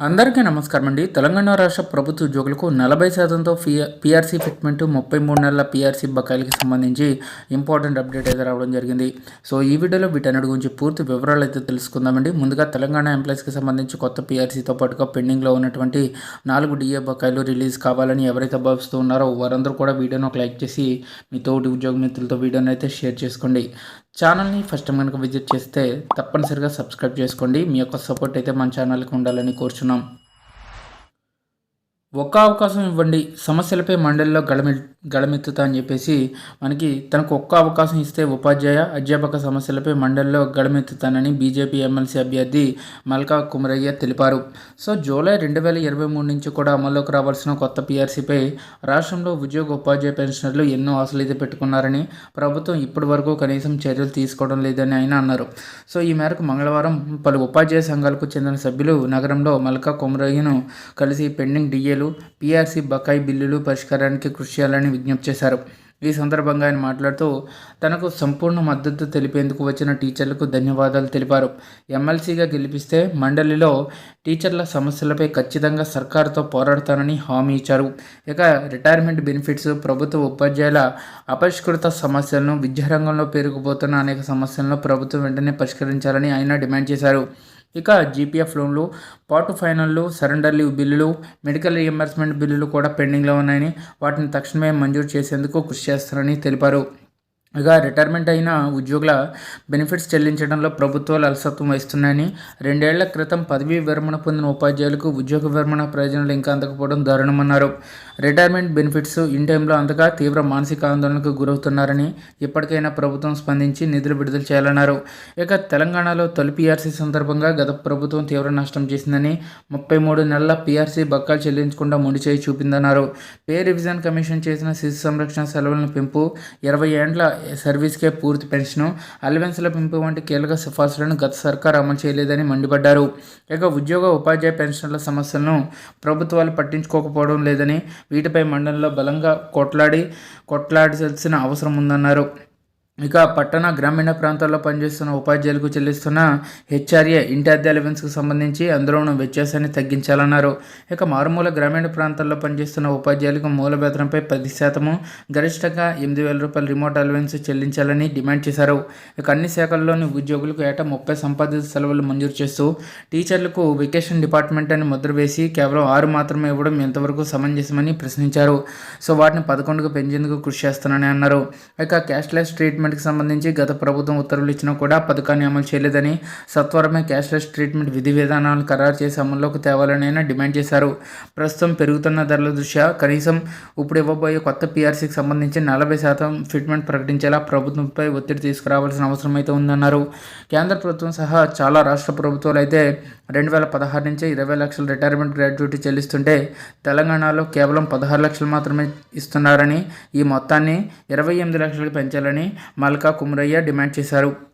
అందరికీ నమస్కారం అండి. తెలంగాణ రాష్ట్ర ప్రభుత్వ ఉద్యోగులకు నలభై శాతంతో పిఆర్సీ ఫిట్మెంట్ ముప్పై మూడు నెలల పిఆర్సీ బకాయిలకి సంబంధించి ఇంపార్టెంట్ అప్డేట్ అయితే రావడం జరిగింది. సో ఈ వీడియోలో వీటన్నిటి గురించి పూర్తి వివరాలు అయితే తెలుసుకుందామండి. ముందుగా తెలంగాణ ఎంప్లాయీస్కి సంబంధించి కొత్త పిఆర్సీతో పాటుగా పెండింగ్లో ఉన్నటువంటి నాలుగు డిఏ బకాయిలు రిలీజ్ కావాలని ఎవరైతే భావిస్తూ ఉన్నారో వారందరూ కూడా వీడియోను ఒక లైక్ చేసి మీ తోటి ఉద్యోగ మిత్రులతో వీడియోని అయితే షేర్ చేసుకోండి. ఛానల్ని ఫస్ట్ టైం కనుక విజిట్ చేస్తే తప్పనిసరిగా సబ్స్క్రైబ్ చేసుకోండి. మీ యొక్క సపోర్ట్ అయితే మన ఛానల్కి ఉండాలని కోరుచున్నాం. ఒక్క అవకాశం ఇవ్వండి సమస్యలపై మండలిలో గళమె గళమెత్తుతా అని చెప్పేసి మనకి తనకు ఒక్క అవకాశం ఇస్తే ఉపాధ్యాయ అధ్యాపక సమస్యలపై మండలిలో గళమెత్తుతానని బీజేపీ ఎమ్మెల్సీ అభ్యర్థి మల్కా కుమరయ్య తెలిపారు. సో జూలై రెండు వేల ఇరవై మూడు నుంచి కూడా అమల్లోకి రావాల్సిన కొత్త పీఆర్సీపై రాష్ట్రంలో ఉద్యోగ ఉపాధ్యాయ పెన్షనర్లు ఎన్నో ఆశలు పెట్టుకున్నారని ప్రభుత్వం ఇప్పటి వరకు కనీసం చర్యలు తీసుకోవడం లేదని ఆయన అన్నారు. సో ఈ మేరకు మంగళవారం పలు ఉపాధ్యాయ సంఘాలకు చెందిన సభ్యులు నగరంలో మల్కా కుమరయ్యను కలిసి పెండింగ్ డిఏలు బిల్లులు పీఆర్సీ బకాయి బిల్లులు పరిష్కారానికి కృషి చేయాలని విజ్ఞప్తి చేశారు. ఈ సందర్భంగా ఆయన మాట్లాడుతూ తనకు సంపూర్ణ మద్దతు తెలిపేందుకు వచ్చిన టీచర్లకు ధన్యవాదాలు తెలిపారు. ఎమ్మెల్సీగా గెలిపిస్తే మండలిలో టీచర్ల సమస్యలపై ఖచ్చితంగా సర్కారుతో పోరాడతానని హామీ ఇచ్చారు. ఇక రిటైర్మెంట్ బెనిఫిట్స్ ప్రభుత్వ ఉపాధ్యాయుల అపరిష్కృత సమస్యలను విద్యారంగంలో పేరుకుపోతున్న అనేక సమస్యలను ప్రభుత్వం వెంటనే పరిష్కరించాలని ఆయన డిమాండ్ చేశారు. ఇక జీపీఎఫ్ లోన్లు పాటు ఫైనల్లు సరెండర్ లీవ్ బిల్లులు మెడికల్ రియంబర్స్మెంట్ బిల్లులు కూడా పెండింగ్లో ఉన్నాయని వాటిని తక్షణమే మంజూరు చేసేందుకు కృషి చేస్తారని తెలిపారు. ఇక రిటైర్మెంట్ అయిన ఉద్యోగుల బెనిఫిట్స్ చెల్లించడంలో ప్రభుత్వాలు అలసత్వం వహిస్తున్నాయని రెండేళ్ళ క్రితం పదవీ విరమణ పొందిన ఉపాధ్యాయులకు ఉద్యోగ విరమణ ప్రయోజనాలు ఇంకా అందకపోవడం దారుణమన్నారు. రిటైర్మెంట్ బెనిఫిట్స్ ఇన్ టైంలో అందక తీవ్ర మానసిక ఆందోళనకు గురవుతున్నారని ఇప్పటికైనా ప్రభుత్వం స్పందించి నిధులు విడుదల చేయాలన్నారు. ఇక తెలంగాణలో తొలి పీఆర్సీ సందర్భంగా గత ప్రభుత్వం తీవ్ర నష్టం చేసిందని ముప్పై మూడు నెలల పీఆర్సీ బక్కాలు చెల్లించకుండా ముడి చేయి చూపిందన్నారు. పే రివిజన్ కమిషన్ చేసిన శిశు సంరక్షణ సెలవులను పెంపు ఇరవై ఏండ్ల సర్వీస్కే పూర్తి పెన్షన్ అలవెన్స్ల పెంపు వంటి కీలక సిఫార్సులను గత సర్కార్ అమలు చేయలేదని మండిపడ్డారు. ఇక ఉద్యోగ ఉపాధ్యాయ పెన్షన్ల సమస్యలను ప్రభుత్వాలు పట్టించుకోకపోవడం లేదని వీటిపై మండలంలో బలంగా కొట్లాడి కొట్లాడాల్సిన అవసరం ఉందన్నారు. ఇక పట్టణ గ్రామీణ ప్రాంతాల్లో పనిచేస్తున్న ఉపాధ్యాయులకు చెల్లిస్తున్న హెచ్ఆర్ఏ ఇంటి అద్దె అలవెన్స్కు సంబంధించి అందులో ఉన్న వ్యత్యాసాన్ని తగ్గించాలన్నారు. ఇక మారుమూల గ్రామీణ ప్రాంతాల్లో పనిచేస్తున్న ఉపాధ్యాయులకు మూల వేతనంపై పది శాతము గరిష్టంగా ఎనిమిది వేల రూపాయల రిమోట్ అలవెన్స్ చెల్లించాలని డిమాండ్ చేశారు. ఇక అన్ని శాఖల్లోని ఉద్యోగులకు ఏటా ముప్పై సంపాదిత సెలవులు మంజూరు చేస్తూ టీచర్లకు వెకేషన్ డిపార్ట్మెంట్ అని ముద్ర వేసి కేవలం ఆరు మాత్రమే ఇవ్వడం ఎంతవరకు సమంజసమని ప్రశ్నించారు. సో వాటిని పదకొండుకు పెంచేందుకు కృషి చేస్తానని అన్నారు. ఇక క్యాష్లెస్ ట్రీట్మెంట్ ట్రీట్మెంట్కి సంబంధించి గత ప్రభుత్వం ఉత్తర్వులు ఇచ్చినా కూడా పథకాన్ని అమలు చేయలేదని సత్వరమే క్యాష్లెస్ ట్రీట్మెంట్ విధి విధానాలు ఖరారు చేసి అమల్లోకి తేవాలని డిమాండ్ చేశారు. ప్రస్తుతం పెరుగుతున్న ధరల దృష్ట్యా కనీసం ఇప్పుడు ఇవ్వబోయే కొత్త పీఆర్సీకి సంబంధించి నలభై శాతం ఫిట్మెంట్ ప్రకటించేలా ప్రభుత్వంపై ఒత్తిడి తీసుకురావాల్సిన అవసరం అయితే ఉందన్నారు. కేంద్ర ప్రభుత్వం సహా చాలా రాష్ట్ర ప్రభుత్వాలు అయితే రెండు వేల పదహారు నుంచి ఇరవై లక్షల రిటైర్మెంట్ గ్రాడ్యుయేటీ చెల్లిస్తుంటే తెలంగాణలో కేవలం పదహారు లక్షలు మాత్రమే ఇస్తున్నారని ఈ మొత్తాన్ని ఇరవై ఎనిమిది లక్షలకు పెంచాలని మల్కా కుమరయ్య డిమాండ్ చేశారు.